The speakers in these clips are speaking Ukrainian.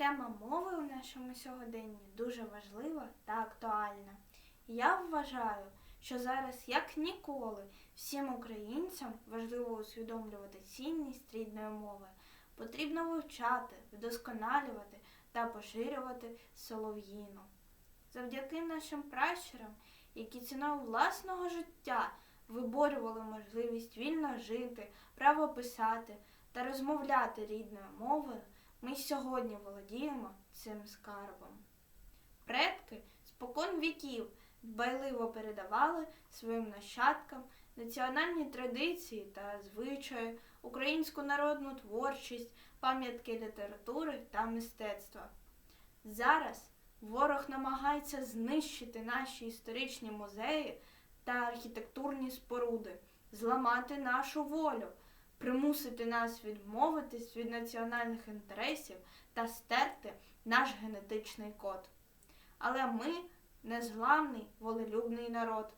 Тема мови у нашому сьогоденні дуже важлива та актуальна. Я вважаю, що зараз, як ніколи, всім українцям важливо усвідомлювати цінність рідної мови. Потрібно вивчати, вдосконалювати та поширювати солов'їну. Завдяки нашим пращурам, які ціною власного життя виборювали можливість вільно жити, право писати та розмовляти рідною мовою, ми сьогодні володіємо цим скарбом. Предки спокон віків дбайливо передавали своїм нащадкам національні традиції та звичаї, українську народну творчість, пам'ятки літератури та мистецтва. Зараз ворог намагається знищити наші історичні музеї та архітектурні споруди, зламати нашу волю, примусити нас відмовитись від національних інтересів та стерти наш генетичний код. Але ми незламний волелюбний народ.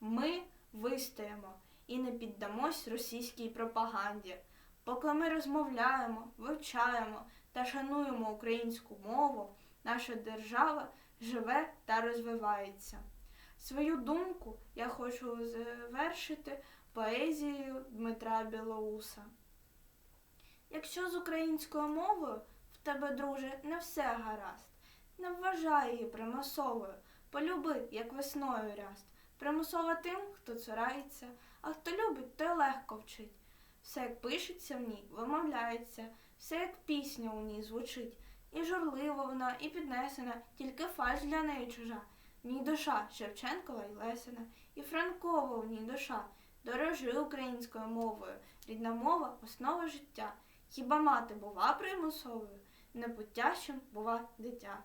Ми вистоїмо і не піддамось російській пропаганді. Поки ми розмовляємо, вивчаємо та шануємо українську мову, наша держава живе та розвивається. Свою думку я хочу завершити поезією Дмитра Білоуса. Якщо з українською мовою в тебе, друже, не все гаразд, не вважай її примусовою, полюби, як весною ряст. Примусова тим, хто цурається, а хто любить, той легко вчить. Все, як пишеться в ній, вимовляється, все, як пісня у ній звучить. І журлива вона, і піднесена, тільки фальш для неї чужа. В ній душа Шевченкова і Лесина, і Франкова в ній душа. Дорожи українською мовою, рідна мова основа життя. Хіба мати бува примусовою, непутящим бува дитя.